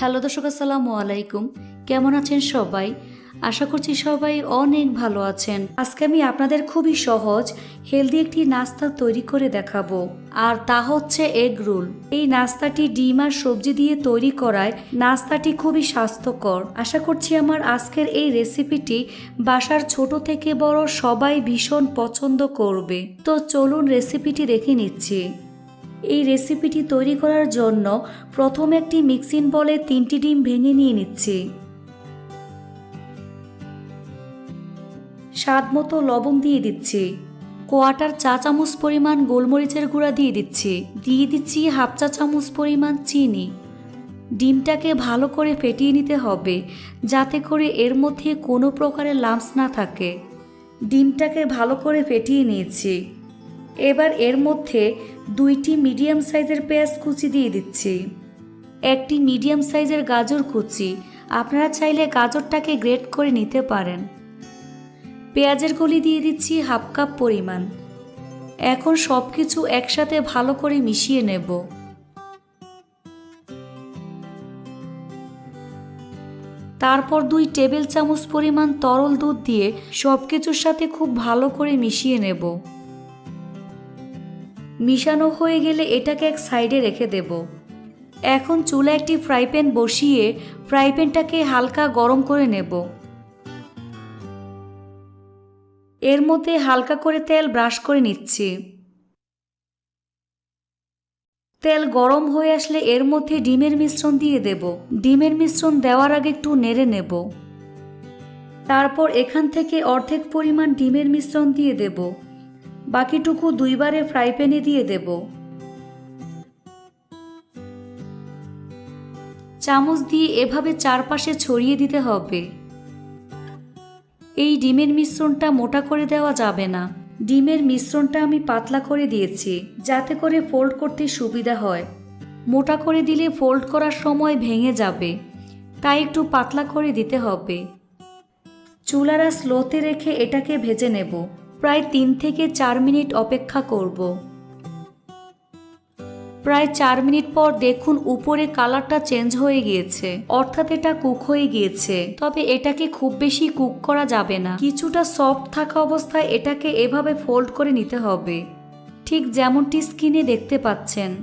Hello দর্শক, আসসালামু আলাইকুম। কেমন আছেন সবাই? আশা করছি সবাই অনেক ভালো আছেন। আজকে আমি আপনাদের খুবই সহজ, হেলদি একটি নাস্তা তৈরি করে দেখাবো। আর তা হচ্ছে এগ রোল। এই নাস্তাটি ডিম আর সবজি দিয়ে তৈরি করায় নাস্তাটি খুবই স্বাস্থ্যকর। আশা করছি আমার আজকের এই রেসিপিটি বাসার ছোট থেকে বড় সবাই ভীষণ পছন্দ করবে। তো চলুন রেসিপিটি দেখে নিচ্ছি। এই রেসিপিটি তৈরি করার জন্য প্রথম একটি মিক্সিং বলে তিনটি ডিম ভেঙে নিয়ে নিচ্ছি। স্বাদ মতো লবণ দিয়ে দিচ্ছি। কোয়াটার চা চামচ পরিমাণ গোলমরিচের গুঁড়া দিয়ে দিচ্ছি। দিয়ে দিচ্ছি হাফ চা চামচ পরিমাণ চিনি। ডিমটাকে ভালো করে ফেটিয়ে নিতে হবে, যাতে করে এর মধ্যে কোনো প্রকারের লাম্পস না থাকে। ডিমটাকে ভালো করে ফেটিয়ে নিয়েছি। এবার এর মধ্যে দুইটি মিডিয়াম সাইজের পেঁয়াজ কুচি দিয়ে দিচ্ছি। একটি মিডিয়াম সাইজের গাজর কুচি। আপনারা চাইলে গাজরটাকে গ্রেট করে নিতে পারেন। পেঁয়াজের কলি দিয়ে দিচ্ছি হাফ কাপ পরিমাণ। এখন সব কিছু একসাথে ভালো করে মিশিয়ে নেব। তারপর দুই টেবিল চামচ পরিমাণ তরল দুধ দিয়ে সব কিছুর সাথে খুব ভালো করে মিশিয়ে নেব। মিশানো হয়ে গেলে এটাকে এক সাইডে রেখে দেব। এখন চুলা একটি ফ্রাই প্যান বসিয়ে ফ্রাই প্যানটাকে হালকা গরম করে নেব। এর মধ্যে হালকা করে তেল ব্রাশ করে নিচ্ছি। তেল গরম হয়ে আসলে এর মধ্যে ডিমের মিশ্রণ দিয়ে দেব। ডিমের মিশ্রণ দেওয়ার আগে একটু নেড়ে নেব। তারপর এখান থেকে অর্ধেক পরিমাণ ডিমের মিশ্রণ দিয়ে দেব। বাকিটুকু দুইবারে ফ্রাই প্যানে দিয়ে দেব। চামচ দিয়ে এভাবে চারপাশে ছড়িয়ে দিতে হবে। এই ডিমের মিশ্রণটা মোটা করে দেওয়া যাবে না। ডিমের মিশ্রণটা আমি পাতলা করে দিয়েছি, যাতে করে ফোল্ড করতে সুবিধা হয়। মোটা করে দিলে ফোল্ড করার সময় ভেঙে যাবে, তাই একটু পাতলা করে দিতে হবে। চুলারা স্লোতে রেখে এটাকে ভেজে নেব। প্রায় তিন থেকে চার মিনিট অপেক্ষা করব। প্রায় চার মিনিট পর দেখুন উপরে কালারটা চেঞ্জ হয়ে গিয়েছে। অর্থাৎ এটা কুক হয়ে গিয়েছে। তবে এটাকে খুব বেশি কুক করা যাবে না। কিছুটা সফট থাকা অবস্থায় এটাকে এভাবে ফোল্ড করে নিতে হবে। ঠিক যেমনটি স্কিনে দেখতে পাচ্ছেন।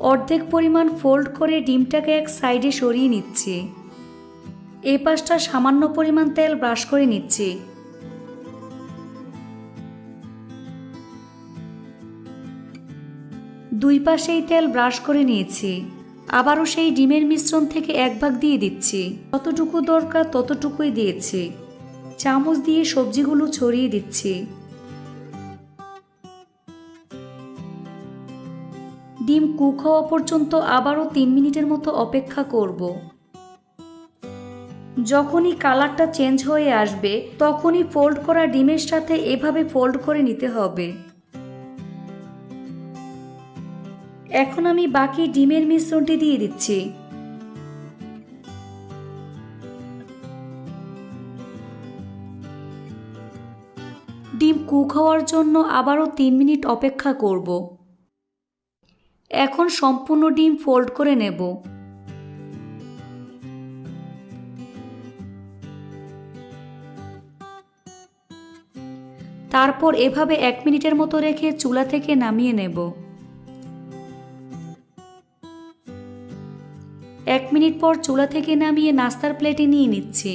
অর্ধেক পরিমাণ ফোল্ড করে ডিমটাকে এক সাইডে সরিয়ে নিচ্ছি। এই পাশটা সামান্য পরিমাণ তেল ব্রাশ করে নিচ্ছি। দুই পাশেই তেল ব্রাশ করে নিয়েছি। আবারও সেই ডিমের মিশ্রণ থেকে এক ভাগ দিয়ে দিচ্ছি। যতটুকু দরকার ততটুকুই দিয়েছি। চামচ দিয়ে সবজিগুলো ছড়িয়ে দিচ্ছি। ডিম কুক হওয়া পর্যন্ত আবারও তিন মিনিটের মতো অপেক্ষা করব। যখনই কালারটা চেঞ্জ হয়ে আসবে, তখনই ফোল্ড করা ডিমের সাথে এভাবে ফোল্ড করে নিতে হবে। এখন আমি বাকি ডিমের মিশ্রণটি দিয়ে দিচ্ছি। ডিম কুক হওয়ার জন্য আবারও তিন মিনিট অপেক্ষা করব। এখন সম্পূর্ণ ডিম ফোল্ড করে নেব। তারপর এভাবে এক মিনিটের মতো রেখে চুলা থেকে নামিয়ে নেব। এক মিনিট পর চুলা থেকে নামিয়ে নাস্তার প্লেটে নিয়ে নিচ্ছি।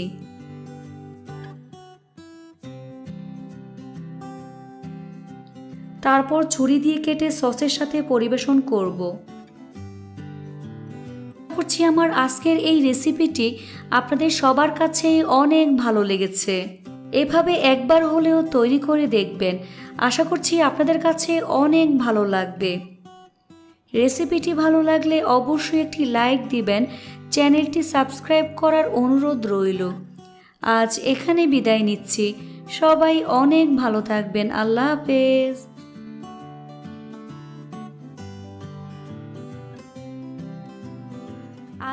তারপর ছুরি দিয়ে কেটে সসের সাথে পরিবেশন করব। করছি আমার আজকের এই রেসিপিটি আপনাদের সবার কাছেই অনেক ভালো লেগেছে। এভাবে একবার হলেও তৈরি করে দেখবেন। আশা করছি আপনাদের কাছে অনেক ভালো লাগবে। রেসিপিটি ভালো লাগলে অবশ্যই একটি লাইক দিবেন, চ্যানেলটি সাবস্ক্রাইব করার অনুরোধ রইল। আজ এখানে বিদায় নিচ্ছি। সবাই অনেক ভালো থাকবেন। আল্লাহ হাফেজ।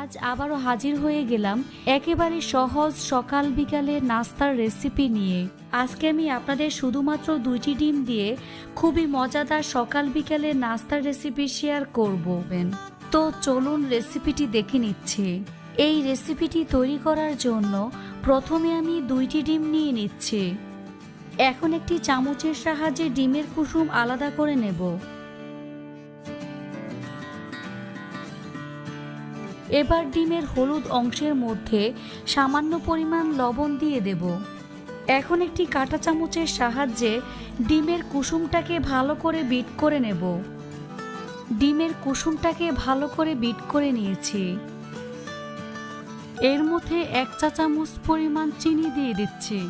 আজ আবারও হাজির হয়ে গেলাম একেবারে সহজ সকাল বিকালে নাস্তার রেসিপি নিয়ে। আজকে আমি আপনাদের শুধুমাত্র দুইটি ডিম দিয়ে খুবই মজাদার সকাল বিকালে নাস্তার রেসিপি শেয়ার করবেন তো চলুন রেসিপিটি দেখে নিচ্ছি। এই রেসিপিটি তৈরি করার জন্য প্রথমে আমি দুইটি ডিম নিয়ে নিচ্ছি। এখন একটি চামচের সাহায্যে ডিমের কুসুম আলাদা করে নেব। এবার ডিমের হলুদ অংশের মধ্যে সামান্য পরিমাণ লবণ দিয়ে দেব। এখন একটি কাঁটা চামচের সাহায্যে ডিমের কুসুমটাকে ভালো করে বিট করে নেব। ডিমের কুসুমটাকে ভালো করে বিট করে নিয়েছি। এর মধ্যে এক চা চামচ পরিমাণ চিনি দিয়ে দিচ্ছি।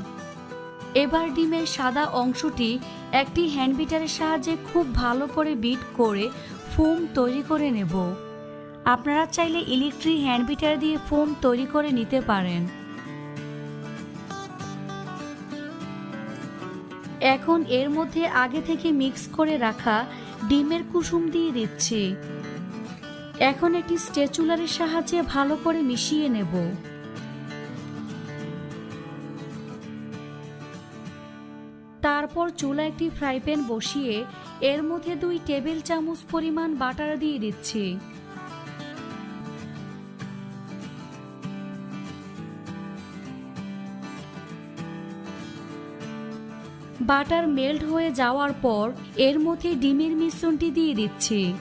এবার ডিমের সাদা অংশটি একটি হ্যান্ডবিটারের সাহায্যে খুব ভালো করে বিট করে ফোম তৈরি করে নেব। আপনারা চাইলে ইলেকট্রিক হ্যান্ডবিটার দিয়ে ফোম তৈরি করে নিতে পারেন। এখন এর মধ্যে আগে থেকে মিক্স করে রাখা ডিমের কুসুম দিয়ে দিচ্ছি। এখন একটি স্টেচুলারের সাহায্যে ভালো করে মিশিয়ে নেব। তারপর চুলা একটি ফ্রাই প্যান বসিয়ে এর মধ্যে দুই টেবিল চামচ পরিমাণ বাটার দিয়ে দিচ্ছি। বাটার মেল্ট হয়ে যাওয়ার পর এর মধ্যে ডিমের মিশ্রণটি দিয়ে দিচ্ছি।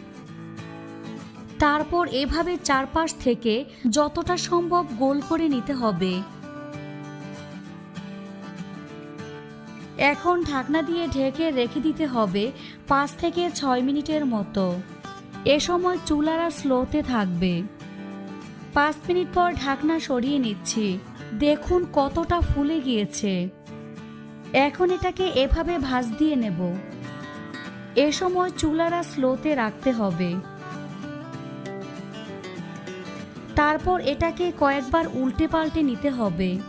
তারপর এভাবে চারপাশ থেকে যতটা সম্ভব গোল করে নিতে হবে। এখন ঢাকনা দিয়ে ঢেকে রেখে দিতে হবে পাঁচ থেকে ছয় মিনিটের মতো। এ সময় চুলারা স্লোতে থাকবে। পাঁচ মিনিট পর ঢাকনা সরিয়ে নিচ্ছি। দেখুন কতটা ফুলে গিয়েছে। এখন এটাকে এভাবে ভাজ দিয়ে নেব। এ সময় চুলারা স্লোতে রাখতে হবে। তারপর এটাকে কয়েকবার উল্টে পাল্টে নিতে হবে।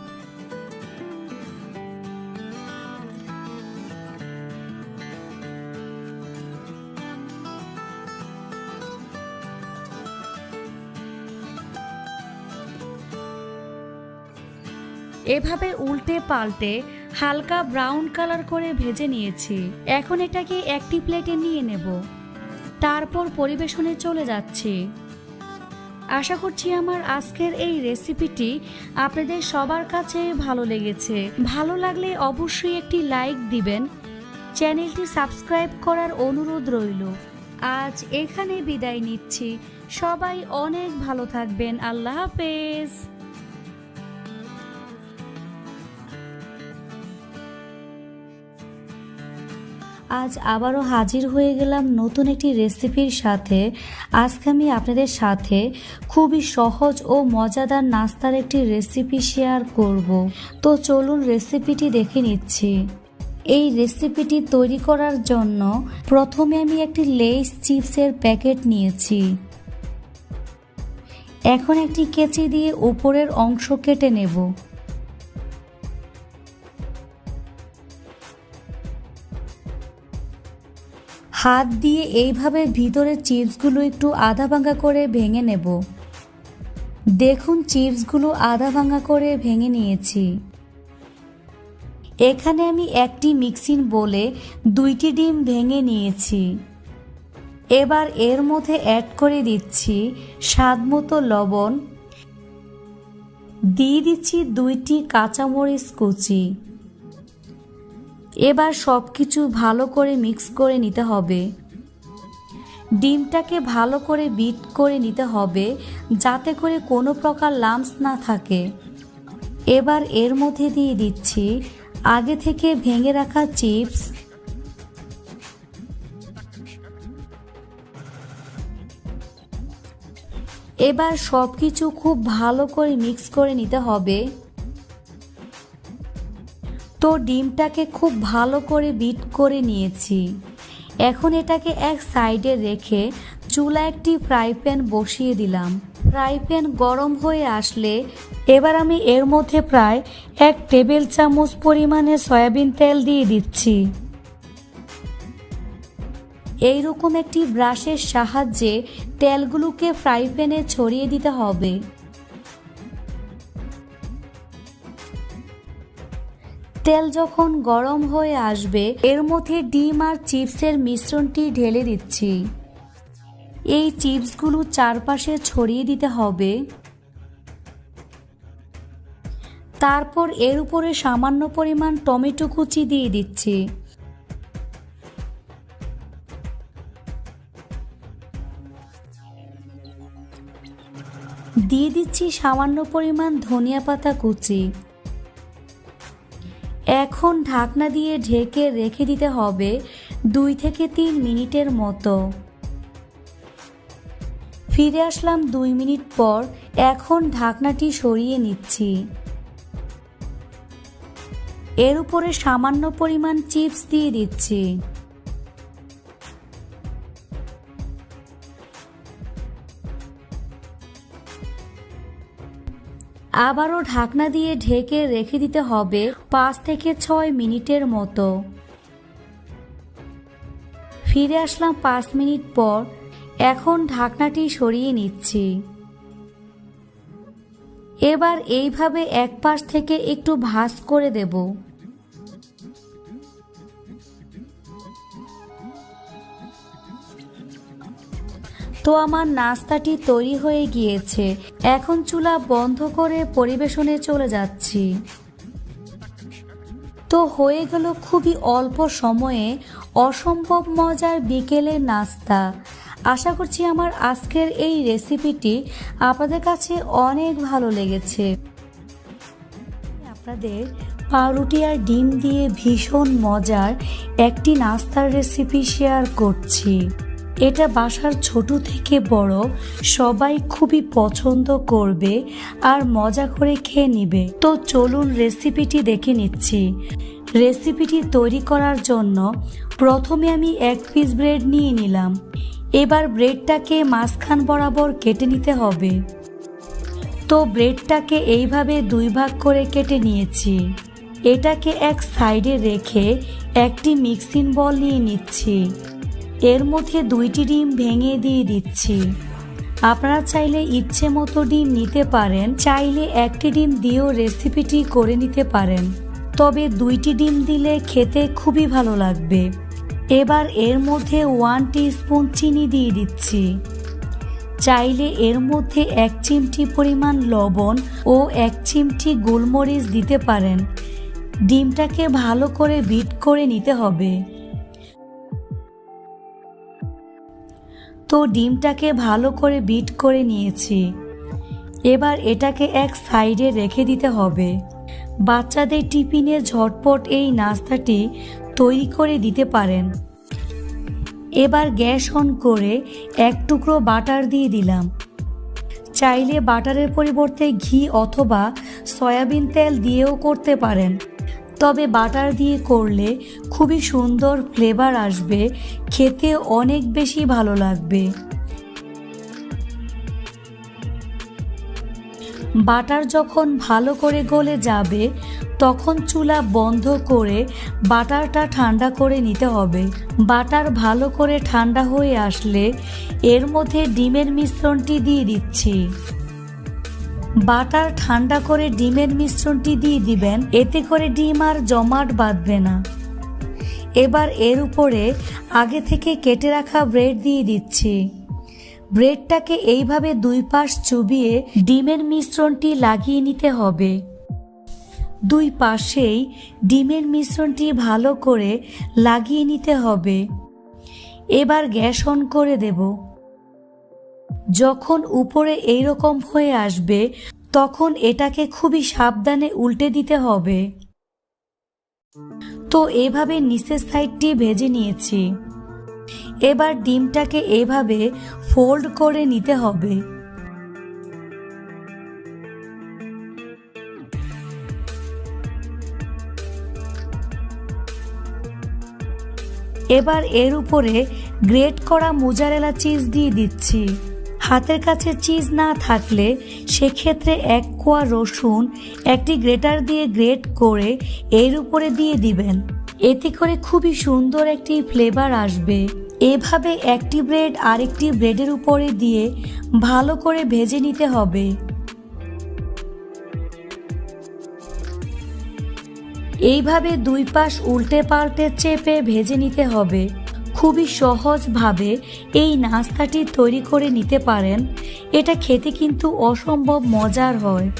এভাবে উল্টে পাল্টে হালকা ব্রাউন কালার করে ভেজে নিয়েছি। এখন এটাকে একটি প্লেটে নিয়ে নেব। তারপর পরিবেশনে চলে যাচ্ছি। আশা করছি আমার আজকের এই রেসিপিটি আপনাদের সবার কাছে ভালো লেগেছে। ভালো লাগলে অবশ্যই একটি লাইক দিবেন। চ্যানেলটি সাবস্ক্রাইব করার অনুরোধ রইল। আজ এখানে বিদায় নিচ্ছি। সবাই অনেক ভালো থাকবেন। আল্লাহ হাফেজ। আজ আবারও হাজির হয়ে গেলাম নতুন একটি রেসিপির সাথে। আজকে আমি আপনাদের সাথে খুবই সহজ ও মজাদার নাস্তার একটি রেসিপি শেয়ার করব। তো চলুন রেসিপিটি দেখে নিচ্ছি। এই রেসিপিটি তৈরি করার জন্য প্রথমে আমি একটি লেস চিপসের প্যাকেট নিয়েছি। এখন একটি কেচি দিয়ে উপরের অংশ কেটে নেব। হাত দিয়ে এইভাবে ভিতরের চিপসগুলো একটু আধা ভাঙা করে ভেঙে নেব। দেখুন, চিপসগুলো আধা ভাঙা করে ভেঙে নিয়েছি। এখানে আমি একটি মিক্সিং বলে দুইটি ডিম ভেঙে নিয়েছি। এবার এর মধ্যে অ্যাড করে দিচ্ছি স্বাদ মতো লবণ। দিয়ে দিচ্ছি দুইটি কাঁচামরিচ কুচি। এবার সব কিছু ভালো করে মিক্স করে নিতে হবে। ডিমটাকে ভালো করে বিট করে নিতে হবে যাতে করে কোনো প্রকার লাম্পস না থাকে। এবার এর মধ্যে দিয়ে দিচ্ছি আগে থেকে ভেঙে রাখা চিপস। এবার সব কিছু খুব ভালো করে মিক্স করে নিতে হবে। তো ডিমটাকে খুব ভালো করে বিট করে নিয়েছি। এখন এটাকে এক সাইডে রেখে চুলা একটি ফ্রাই প্যান বসিয়ে দিলাম। ফ্রাই প্যান গরম হয়ে আসলে এবার আমি এর মধ্যে প্রায় এক টেবিল চামচ পরিমাণে সয়াবিন তেল দিয়ে দিচ্ছি। এইরকম একটি ব্রাশের সাহায্যে তেলগুলোকে ফ্রাই প্যানে ছড়িয়ে দিতে হবে। তেল যখন গরম হয়ে আসবে, এর মধ্যে ডিম আর চিপসের মিশ্রণটি ঢেলে দিচ্ছি। এই চিপসগুলো চারপাশে ছড়িয়ে দিতে হবে। তারপর এর উপরে সামান্য পরিমাণ টমেটো কুচি দিয়ে দিচ্ছি। দিয়ে দিচ্ছি সামান্য পরিমাণ ধনিয়া পাতা কুচি। এখন ঢাকনা দিয়ে ঢেকে রেখে দিতে হবে দুই থেকে তিন মিনিটের মতো। ফিরে আসলাম দুই মিনিট পর, এখন ঢাকনাটি সরিয়ে নিচ্ছি। এর উপরে সামান্য পরিমাণ চিপস দিয়ে দিচ্ছি। আবারও ঢাকনা দিয়ে ঢেকে রেখে দিতে হবে পাঁচ থেকে ছয় মিনিটের মতো। ফিরে আসলাম পাঁচ মিনিট পর। এখন ঢাকনাটি সরিয়ে নিচ্ছি। এবার এইভাবে এক পাশ থেকে একটু ভাঁজ করে দেব। তো আমার নাস্তাটি তৈরি হয়ে গিয়েছে। এখন চুলা বন্ধ করে পরিবেশনে চলে যাচ্ছি। তো হয়ে গেল খুবই অল্প সময়ে অসম্ভব মজার বিকেলের নাস্তা। আশা করছি আমার আজকের এই রেসিপিটি আপনাদের কাছে অনেক ভালো লেগেছে। আপনাদের পাউরুটি আর ডিম দিয়ে ভীষণ মজার একটি নাস্তার রেসিপি শেয়ার করছি। এটা বাসার ছোট থেকে বড়, সবাই খুবই পছন্দ করবে আর মজা করে খেয়ে নিবে। তো চলুন রেসিপিটি দেখে নিচ্ছি। রেসিপিটি তৈরি করার জন্য প্রথমে আমি এক পিস ব্রেড নিয়ে নিলাম। এবার ব্রেডটাকে মাঝখান বরাবর কেটে নিতে হবে। তো ব্রেডটাকে এইভাবে দুই ভাগ করে কেটে নিয়েছি। এটাকে এক সাইডে রেখে একটি মিক্সিং বল নিয়ে নিচ্ছি। এর মধ্যে দুইটি ডিম ভেঙে দিয়ে দিচ্ছি। আপনারা চাইলে ইচ্ছে মতো ডিম নিতে পারেন, চাইলে একটি ডিম দিয়েও রেসিপিটি করে নিতে পারেন। তবে দুইটি ডিম দিলে খেতে খুবই ভালো লাগবে। এবার এর মধ্যে ওয়ান স্পুন চিনি দিয়ে দিচ্ছি। চাইলে এর মধ্যে এক চিমটি পরিমাণ লবণ ও এক চিমটি গোলমরিচ দিতে পারেন। ডিমটাকে ভালো করে বিট করে নিতে হবে। তো ডিমটাকে ভালো করে বিট করে নিয়েছি। এবার এটাকে এক সাইডে রেখে দিতে হবে। বাচ্চাদের টিফিনে ঝটপট এই নাস্তাটি তৈরি করে দিতে পারেন। এবার গ্যাস অন করে এক টুকরো বাটার দিয়ে দিলাম। চাইলে বাটারের পরিবর্তে ঘি অথবা সয়াবিন তেল দিয়েও করতে পারেন। তবে বাটার দিয়ে করলে খুবই সুন্দর ফ্লেভার আসবে, খেতে অনেক বেশি ভালো লাগবে। বাটার যখন ভালো করে গলে যাবে, তখন চুলা বন্ধ করে বাটারটা ঠান্ডা করে নিতে হবে। বাটার ভালো করে ঠান্ডা হয়ে আসলে এর মধ্যে ডিমের মিশ্রণটি দিয়ে দিচ্ছি। বাটার ঠান্ডা করে ডিমের মিশ্রণটি দিয়ে দিবেন, এতে করে ডিম আর জমাট বাঁধবে না। এবার এর উপরে আগে থেকে কেটে রাখা ব্রেড দিয়ে দিচ্ছি। ব্রেডটাকে এইভাবে দুই পাশ চুবিয়ে ডিমের মিশ্রণটি লাগিয়ে নিতে হবে। দুই পাশেই ডিমের মিশ্রণটি ভালো করে লাগিয়ে নিতে হবে। এবার গ্যাস অন করে দেব। যখন উপরে এই রকম হয়ে আসবে, তখন এটাকে খুবই সাবধানে উল্টে দিতে হবে। তো এভাবে নিচের সাইডটি ভেজে নিয়েছি। এবার ডিমটাকে এভাবে ফোল্ড করে নিতে হবে। এবার এর উপরে গ্রেট করা মোজারেলা চিজ দিয়ে দিচ্ছি। হাতের কাছে চিজ না থাকলে সেক্ষেত্রে এক কোয়া রসুন একটি গ্রেটার দিয়ে গ্রেট করে এর উপরে দিয়ে দিবেন। এতে করে খুবই সুন্দর একটি ফ্লেভার আসবে। এভাবে একটি ব্রেড আরেকটি ব্রেডের উপরে দিয়ে ভালো করে ভেজে নিতে হবে। এইভাবে দুই পাশ উল্টে পাল্টে চেপে ভেজে নিতে হবে। খুবই সহজভাবে এই নাস্তাটি তৈরি করে নিতে পারেন। এটা খেতে কিন্তু অসম্ভব মজার হয়।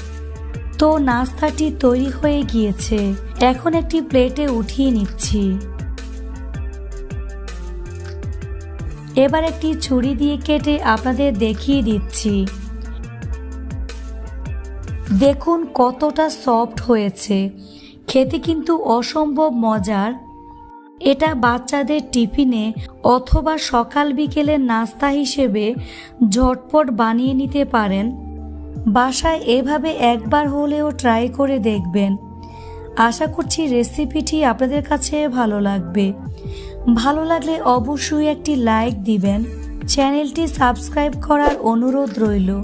তো নাস্তাটি তৈরি হয়ে গিয়েছে। এখন একটি প্লেটে উঠিয়ে নিচ্ছি। এবার একটি ছুরি দিয়ে কেটে আপনাদের দেখিয়ে দিচ্ছি। দেখুন কতটা সফট হয়েছে। খেতে কিন্তু অসম্ভব মজার। এটা বাচ্চাদের টিফিনে অথবা সকাল বিকেলের নাস্তা হিসেবে ঝটপট বানিয়ে নিতে পারেন। বাসায় এভাবে একবার হলেও ট্রাই করে দেখবেন। আশা করছি রেসিপিটি আপনাদের কাছে ভালো লাগবে। ভালো লাগলে অবশ্যই একটি লাইক দিবেন। চ্যানেলটি সাবস্ক্রাইব করার অনুরোধ রইল।